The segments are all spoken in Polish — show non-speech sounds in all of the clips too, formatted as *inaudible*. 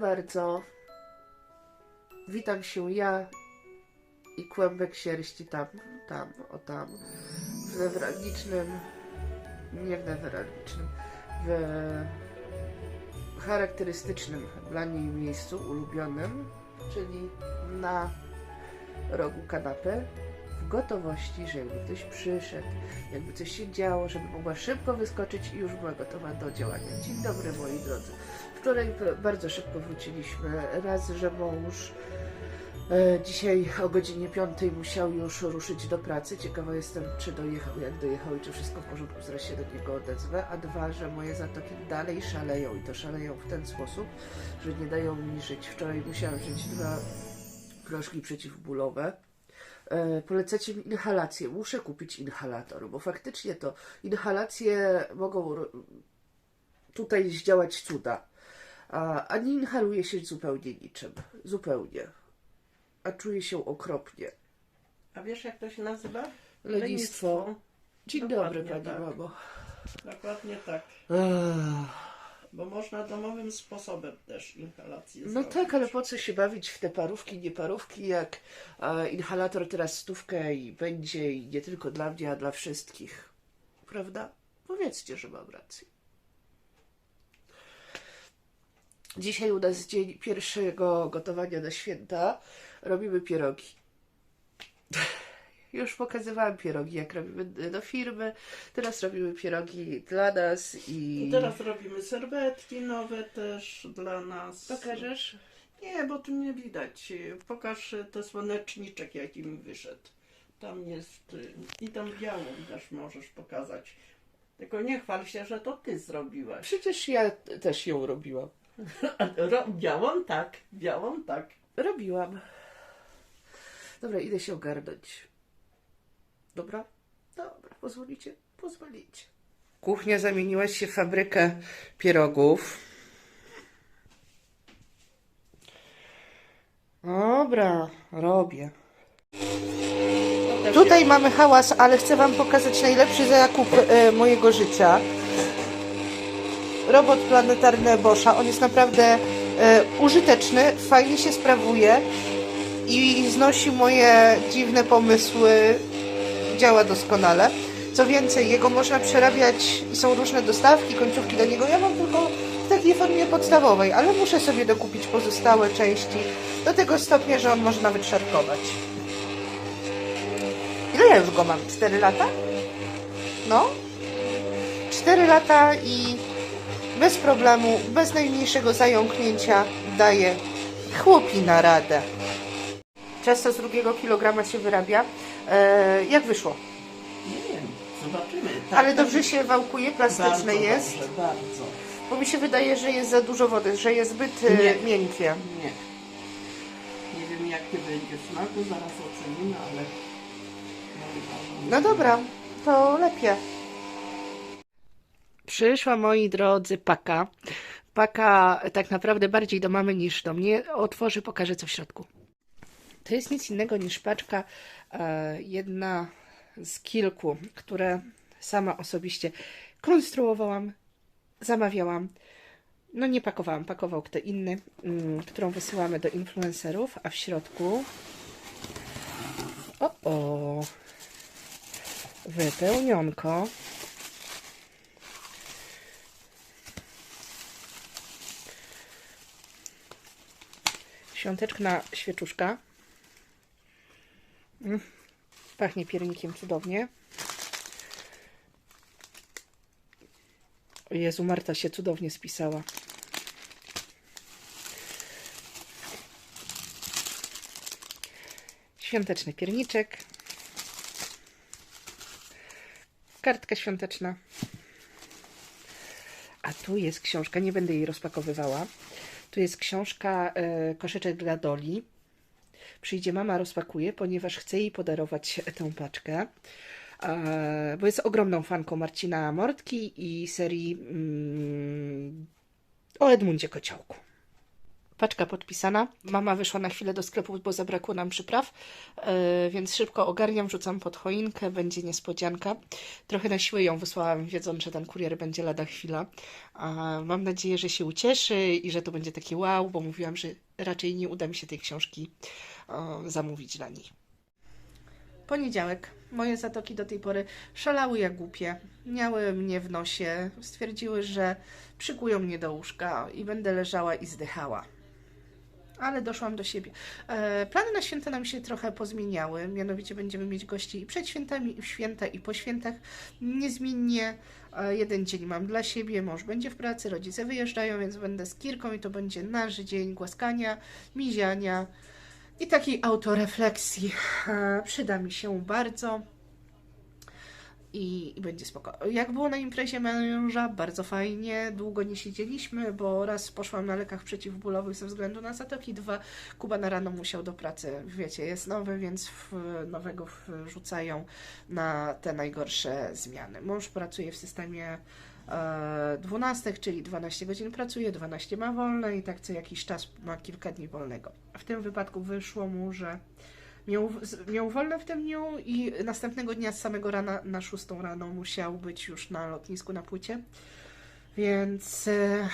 bardzo. Witam się ja i kłębek sierści tam, tam, o tam, w newralgicznym, nie w newralgicznym, w charakterystycznym dla niej miejscu ulubionym, czyli na rogu kanapy, w gotowości, żeby ktoś przyszedł, jakby coś się działo, żeby mogła szybko wyskoczyć i już była gotowa do działania. Dzień dobry moi drodzy. Wczoraj bardzo szybko wróciliśmy. Raz, że mąż e, dzisiaj o godzinie 5 musiał już ruszyć do pracy. Ciekawa jestem, czy dojechał, jak dojechał i czy wszystko w porządku, zaraz się do niego odezwę. A dwa, że moje zatoki dalej szaleją i to szaleją w ten sposób, że nie dają mi żyć. Wczoraj musiałam wziąć dwa proszki przeciwbólowe. E, polecacie mi inhalację. Muszę kupić inhalator, bo faktycznie to inhalacje mogą tutaj zdziałać cuda. A, nie inhaluje się zupełnie niczym. Zupełnie. A czuję się okropnie. A wiesz jak to się nazywa? Lenistwo. Dzień Dokładnie dobry, pani tak. mamo. Dokładnie tak. Ech. Bo można domowym sposobem też inhalację No zrobić. tak, ale po co się bawić w te parówki, nie parówki, jak e, inhalator teraz stówkę i będzie i nie tylko dla mnie, a dla wszystkich. Prawda? Powiedzcie, że mam rację. Dzisiaj u nas dzień pierwszego gotowania na święta. Robimy pierogi. *laughs* Już pokazywałam pierogi, jak robimy do firmy. Teraz robimy pierogi dla nas i... I teraz robimy serwetki nowe też dla nas. Pokażesz? Nie, bo tu nie widać. Pokaż ten słoneczniczek, jaki mi wyszedł. Tam jest y, i tam białą też możesz pokazać. Tylko nie chwal się, że to ty zrobiłaś. Przecież ja też ją robiłam. *laughs* Ro- białą tak, białą tak. Robiłam. Dobra, idę się ogarnąć. Dobra? Dobra, pozwolicie? Pozwolicie. Kuchnia zamieniła się w fabrykę pierogów. Dobra, robię. Tutaj mamy hałas, ale chcę Wam pokazać najlepszy zakup e, mojego życia. Robot planetarny Boscha. On jest naprawdę e, użyteczny, fajnie się sprawuje i znosi moje dziwne pomysły. Działa doskonale. Co więcej, jego można przerabiać są różne dostawki, końcówki do niego. Ja mam tylko w takiej formie podstawowej, ale muszę sobie dokupić pozostałe części do tego stopnia, że on może nawet szarkować. Ile ja już go mam? 4 lata? No. 4 lata i bez problemu, bez najmniejszego zająknięcia daje chłopi na radę. Ciasto z drugiego kilograma się wyrabia. E, jak wyszło? Nie wiem, zobaczymy. Tak, Ale tak. dobrze się wałkuje, plastyczne bardzo jest. Dobrze, bardzo. Bo mi się wydaje, że jest za dużo wody, że jest zbyt e, Nie. miękkie. Nie. Nie wiem jaki będzie smaku, zaraz ocenimy, ale... No dobra, to lepiej. Przyszła, moi drodzy, paka. Paka tak naprawdę bardziej do mamy niż do mnie. Otworzę, pokażę co w środku. To jest nic innego niż paczka, e, jedna z kilku, które sama osobiście konstruowałam, zamawiałam. No nie pakowałam, pakował kto inny, mm, którą wysyłamy do influencerów, a w środku o, o wypełnionko. Świąteczna świeczuszka. Mm, Pachnie piernikiem cudownie. O Jezu, Marta się cudownie spisała. Świąteczny pierniczek. Kartka świąteczna. A tu jest książka, nie będę jej rozpakowywała. Tu jest książka e, Koszyczek dla Doli. Przyjdzie mama, rozpakuje, ponieważ chcę jej podarować tę paczkę. Bo jest ogromną fanką Marcina Mortki i serii mm, o Edmundzie Kociołku. Paczka podpisana. Mama wyszła na chwilę do sklepu, bo zabrakło nam przypraw, e, więc szybko ogarniam, wrzucam pod choinkę, będzie niespodzianka. Trochę na siłę ją wysłałam, wiedząc, że ten kurier będzie lada chwila. Mam nadzieję, że się ucieszy i że to będzie taki wow, bo mówiłam, że raczej nie uda mi się tej książki e, zamówić dla niej. Poniedziałek. Moje zatoki do tej pory szalały jak głupie. Miały mnie w nosie. Stwierdziły, że przykują mnie do łóżka i będę leżała i zdychała. Ale doszłam do siebie. E, plany na święta nam się trochę pozmieniały. Mianowicie będziemy mieć gości i przed świętami, i w święta, i po świętach. Niezmiennie e, jeden dzień mam dla siebie, mąż będzie w pracy, rodzice wyjeżdżają, więc będę z Kirką i to będzie nasz dzień głaskania, miziania, i takiej autorefleksji e, przyda mi się bardzo. I, I będzie spoko. Jak było na imprezie męża, bardzo fajnie. Długo nie siedzieliśmy, bo raz poszłam na lekach przeciwbólowych ze względu na zatoki, dwa Kuba na rano musiał do pracy. Wiecie, jest nowy, więc w, nowego wrzucają na te najgorsze zmiany. Mąż pracuje w systemie e, 12, czyli 12 godzin pracuje, 12 ma wolne i tak co jakiś czas ma kilka dni wolnego. W tym wypadku wyszło mu, że miał, wolne w tym dniu i następnego dnia z samego rana na 6 rano musiał być już na lotnisku na płycie. Więc. E,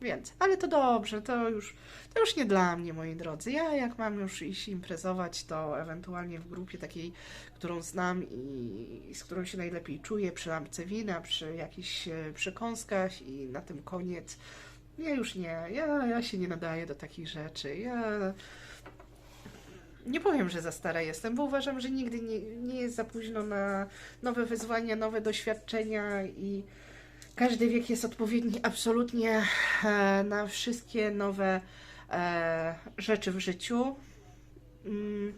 więc, ale to dobrze, to już, to już nie dla mnie, moi drodzy. Ja, jak mam już iść imprezować, to ewentualnie w grupie takiej, którą znam i, i z którą się najlepiej czuję, przy lampce wina, przy jakichś e, przekąskach i na tym koniec. Ja już nie, ja, ja się nie nadaję do takich rzeczy. Ja nie powiem, że za stara jestem, bo uważam, że nigdy nie, nie jest za późno na nowe wyzwania, nowe doświadczenia i każdy wiek jest odpowiedni absolutnie e, na wszystkie nowe e, rzeczy w życiu. Mm.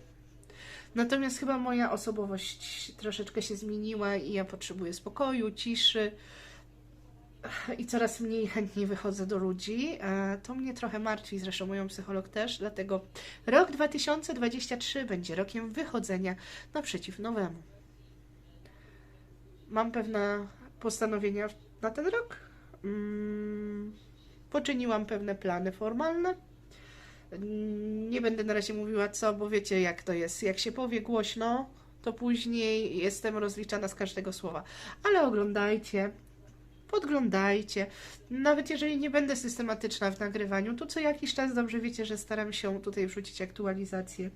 Natomiast chyba moja osobowość troszeczkę się zmieniła i ja potrzebuję spokoju, ciszy i coraz mniej chętnie wychodzę do ludzi. E, To mnie trochę martwi, zresztą moją psycholog też, dlatego rok 2023 będzie rokiem wychodzenia naprzeciw nowemu. Mam pewne postanowienia na ten rok. Mm, Poczyniłam pewne plany formalne. Mm, Nie będę na razie mówiła co, bo wiecie jak to jest. Jak się powie głośno, to później jestem rozliczana z każdego słowa. Ale oglądajcie, podglądajcie. Nawet jeżeli nie będę systematyczna w nagrywaniu, to co jakiś czas dobrze wiecie, że staram się tutaj wrzucić aktualizacje.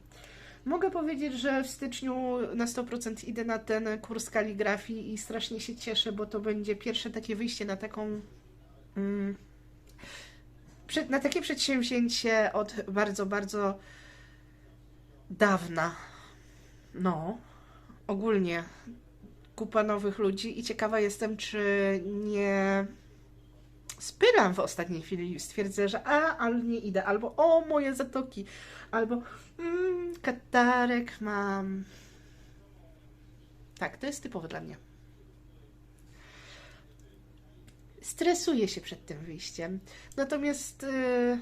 Mogę powiedzieć, że w styczniu na 100% idę na ten kurs kaligrafii i strasznie się cieszę, bo to będzie pierwsze takie wyjście na taką. Mm, na takie przedsięwzięcie od bardzo, bardzo dawna. No, ogólnie kupa nowych ludzi i ciekawa jestem, czy nie spyram w ostatniej chwili i stwierdzę, że a, ale nie idę, albo o, moje zatoki, albo mm, katarek mam. Tak, to jest typowe dla mnie. Stresuję się przed tym wyjściem. Natomiast yy,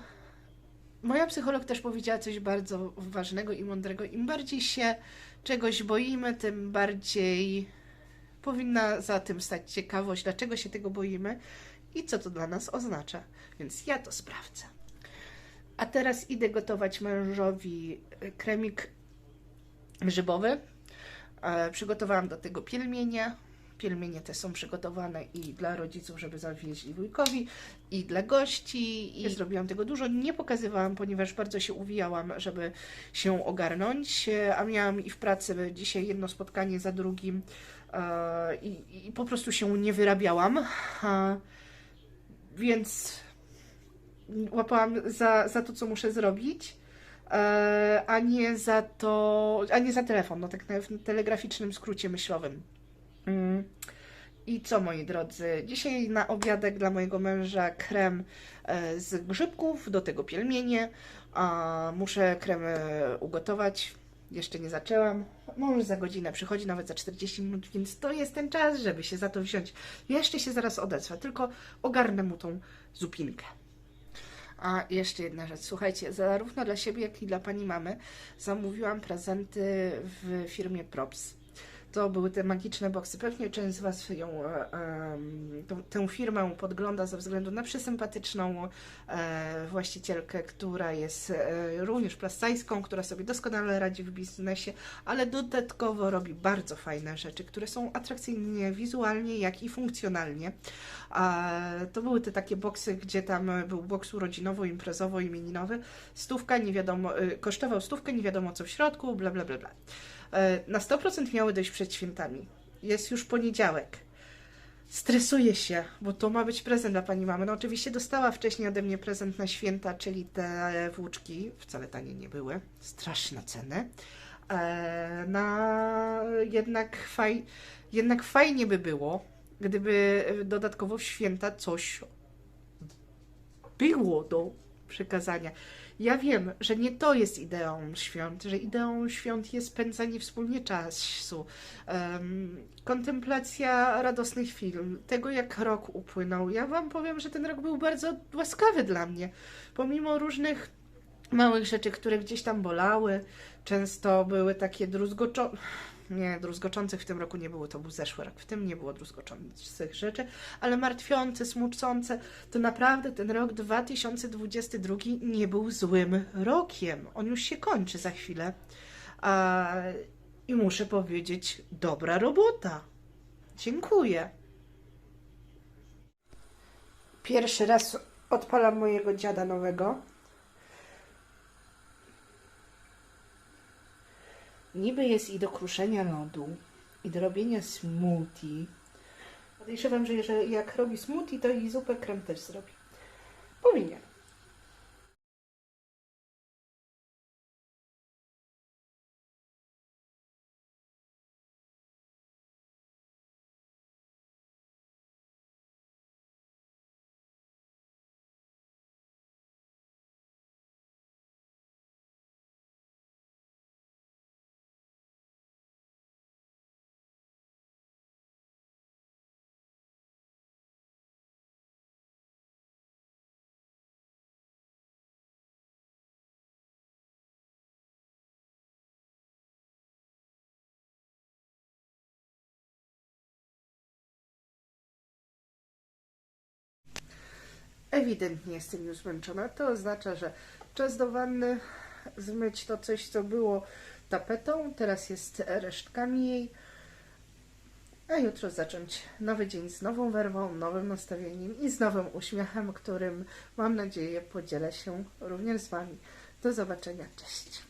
moja psycholog też powiedziała coś bardzo ważnego i mądrego. Im bardziej się czegoś boimy, tym bardziej powinna za tym stać ciekawość, dlaczego się tego boimy i co to dla nas oznacza. Więc ja to sprawdzę. A teraz idę gotować mężowi e, kremik grzybowy. E, Przygotowałam do tego pielmienie. Pielmienie te są przygotowane i dla rodziców, żeby zawieźli wujkowi, i dla gości. I zrobiłam tego dużo. Nie pokazywałam, ponieważ bardzo się uwijałam, żeby się ogarnąć. E, A miałam i w pracy dzisiaj jedno spotkanie za drugim i, i po prostu się nie wyrabiałam. E, Więc łapałam za, za to, co muszę zrobić, e, a nie za to, a nie za telefon, no tak w telegraficznym skrócie myślowym. Mm. I co, moi drodzy, dzisiaj na obiadek dla mojego męża krem e, z grzybków, do tego pielmienie. Muszę krem e, ugotować. Jeszcze nie zaczęłam. Mąż za godzinę przychodzi, nawet za 40 minut, więc to jest ten czas, żeby się za to wziąć. Jeszcze się zaraz odezwę, tylko ogarnę mu tą zupinkę. A jeszcze jedna rzecz, słuchajcie, zarówno dla siebie, jak i dla pani mamy zamówiłam prezenty w firmie Props. To były te magiczne boksy. Pewnie część z Was ją, e, tę firmę podgląda ze względu na przesympatyczną e, właścicielkę, która jest e, również plastajską, która sobie doskonale radzi w biznesie, ale dodatkowo robi bardzo fajne rzeczy, które są atrakcyjne wizualnie, jak i funkcjonalnie. To były te takie boksy, gdzie tam był boks urodzinowo-imprezowo-imieninowy. Stówka, nie wiadomo, y, kosztował stówkę, nie wiadomo co w środku, bla bla bla bla. E, Na 100% miały dojść przed świętami. Jest już poniedziałek. Stresuję się, bo to ma być prezent dla pani mamy. No oczywiście dostała wcześniej ode mnie prezent na święta, czyli te włóczki. Wcale tanie nie były. Straszne ceny. E, Na jednak, faj, jednak fajnie by było, gdyby dodatkowo w święta coś było do przekazania. Ja wiem, że nie to jest ideą świąt, że ideą świąt jest spędzanie wspólnie czasu, em, kontemplacja radosnych chwil, tego jak rok upłynął. Ja Wam powiem, że ten rok był bardzo łaskawy dla mnie, pomimo różnych małych rzeczy, które gdzieś tam bolały, często były takie druzgoczące. Nie, druzgoczących w tym roku nie było, to był zeszły rok. W tym nie było druzgoczących rzeczy, ale martwiące, smucące. To naprawdę ten rok 2022 nie był złym rokiem. On już się kończy za chwilę. A, I muszę powiedzieć, dobra robota. Dziękuję. Pierwszy raz odpalam mojego dziada nowego. Niby jest i do kruszenia lodu, i do robienia smoothie. Podejrzewam, że jeżeli jak robi smoothie, to i zupę krem też zrobi. Powinien. Ewidentnie jestem już zmęczona. To oznacza, że czas do wanny, zmyć to coś, co było tapetą, teraz jest resztkami jej, a jutro zacząć nowy dzień z nową werwą, nowym nastawieniem i z nowym uśmiechem, którym mam nadzieję podzielę się również z Wami. Do zobaczenia. Cześć.